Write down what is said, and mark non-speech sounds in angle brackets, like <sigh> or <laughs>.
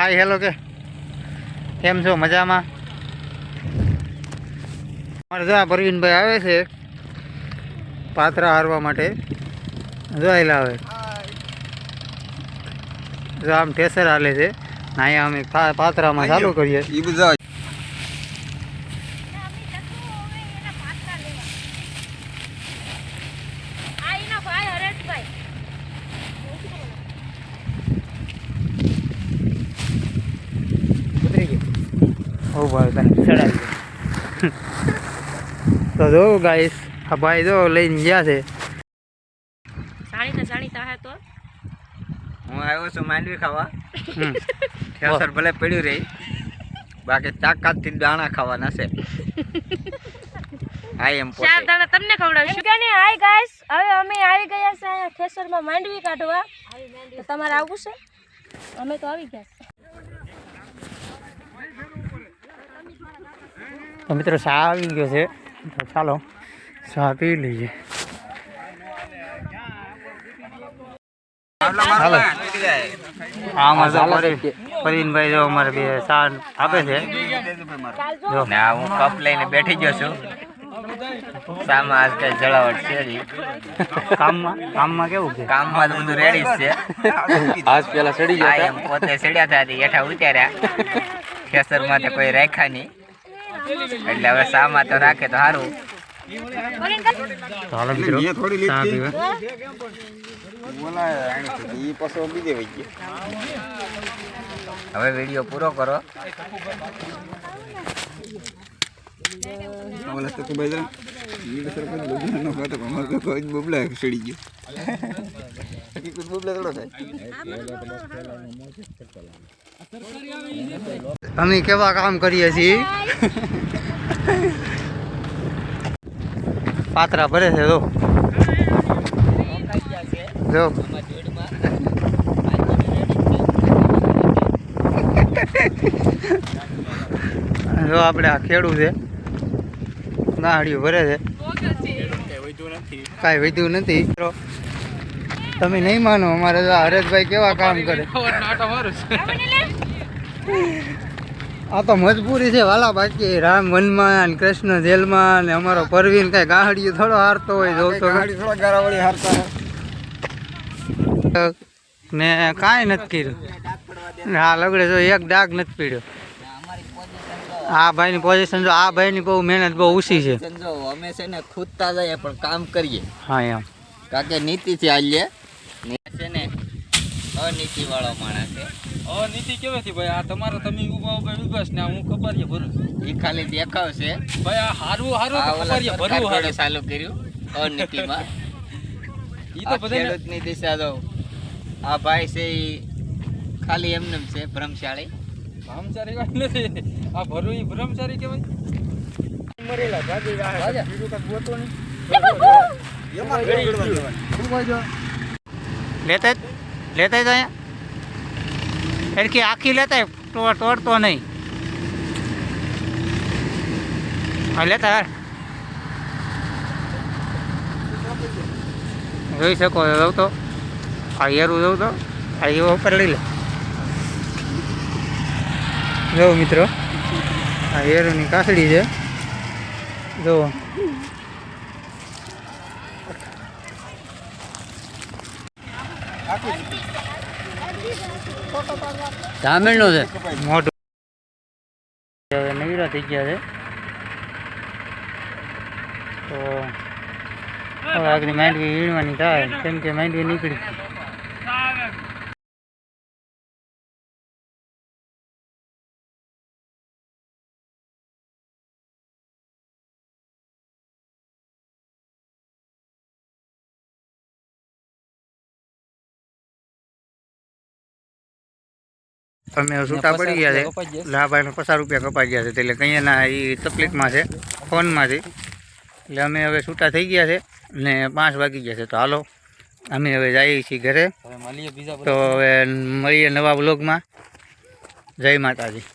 Hi hello કે. કેમ છો? મજામાં? અમારે જો આ પરવીનભાઈ આવે છે પાત્રા હારવા માટે. જોયેલા આવે. જો આમ ઠેસર હાલે છે. અહીંયા અમે પાત્રામાં ચાલુ કરીએ ઈ બધા ઉતરી ગયું તને ચડાવી તો જો ગાઈસ આ ભાઈ જો લઈને ગયા છે. જાણીતા જાણીતા હે તો? હું આવ્યો છું માંડવી ખાવા. ઠેસર ભલે પડ્યું રહી બાકી તાકાતથી દાણા ખાવાના છે. <laughs> આ એમ ચાર દાણા તમને ખવડાવીશું. કે નહીં હાય ગાઈસ હવે અમે આવી ગયા છે અહીંયા માંડવી કાઢવા. તમારે આવવું છે? અમે તો આવી ગયા તો મિત્રો શાહ આવી ગયો છે. તો ચાલો શાહ પી લઈએ. હાલો. આમાં જો અમારે બે ચા આપે છે. જો. ને આ હું કપ લઈને બેઠી ગયો છું. સામા આજ કઈ જળાવટ છે કામમાં? કામમાં કેવું છે? કામમાં તો બધું રેડી જ છે. આજ પેલા સડી એમ પોતે સડ્યા હતા હેઠા ઉતાર્યા. ખેસરમાં કોઈ રાખ્યા નહીં. એટલે હવે સામા તો રાખે તો સારું તો હાલો મિત્રો ચા પીવે હવે વીડિયો પૂરો કરો. અમે કેવા કામ કરીએ છીએ? પાત્રા ભરે છે, જો. જો. જો આપણે આ ખેડું છે. ગાડીઓ ભરે છે. કાંઈ વધ્યું નથી. તમે નહીં માનો અમારે તો હરેશભાઈ કેવા કામ કરે? આ તો મજબૂરી છે વાલા બાકી રામ વનમાં અને કૃષ્ણ જેલમાં ને અમારો પરવીન કઈ ગાહડીઓ થોડો હારતો હોય જોતો ને કાંઈ નથી કર્યું. હા લગડે જો એક ડાઘ નથી પીડ્યો. આ ભાઈની પોઝિશન જો આ ભાઈની બહુ મહેનત બહુ ઓછી છે. અમે છે ને ખૂદતા જઈએ પણ કામ કરીએ. હા એમ. કારણ કે નીતિથી થી ને છે ને અનીતિ વાળો માણસ છે. અનીતિ કેવાથી ભાઈ? આ તમારે તમે ઊભા ઊભા વિકાસ ને આ હું કપારીએ ભરું એ ખાલી દેખાવ છે. ભાઈ આ હારું ચાલુ કર્યું અનીતિમાં. ઈ તો ખેડૂતની દિશા ભાઈ છે ઈ ખાલી એમને એમ છે ભ્રમશાળી ભ્રમચારી વાત નથી. આ ભરું ઈ બ્રહ્મચારી કેવાય લેતા જ લેતા જ અહીંયા? એડકી આખી લેતા તોડતો નહીં. હા, લેતા જોઈ શકો જવું તો. આ હેરું જવું તો. આ એવો ઉપર લઈ લે. જો મિત્રો, આ હેરુની કાસડી છે. જુઓ તામિલનો છે. મોટું. હવે નવીરા થઈ ગયા છે. તો આગળ માંડવી વીણવાની થાય, કેમ કે માંડવી નીકળી. તમે છૂટા પડી ગયા છે. એટલે આ ભાઈને પચાસ રૂપિયા કપાઈ ગયા છે. એટલે કંઈ ના એ તકલીફમાં છે ફોનમાંથી. એટલે અમે હવે છૂટા થઈ ગયા છે ને પાંચ વાગી ગયા છે. તો હાલો અમે હવે જઈએ છીએ ઘરે. તો હવે મળીએ નવા બ્લોગમાં જય માતાજી.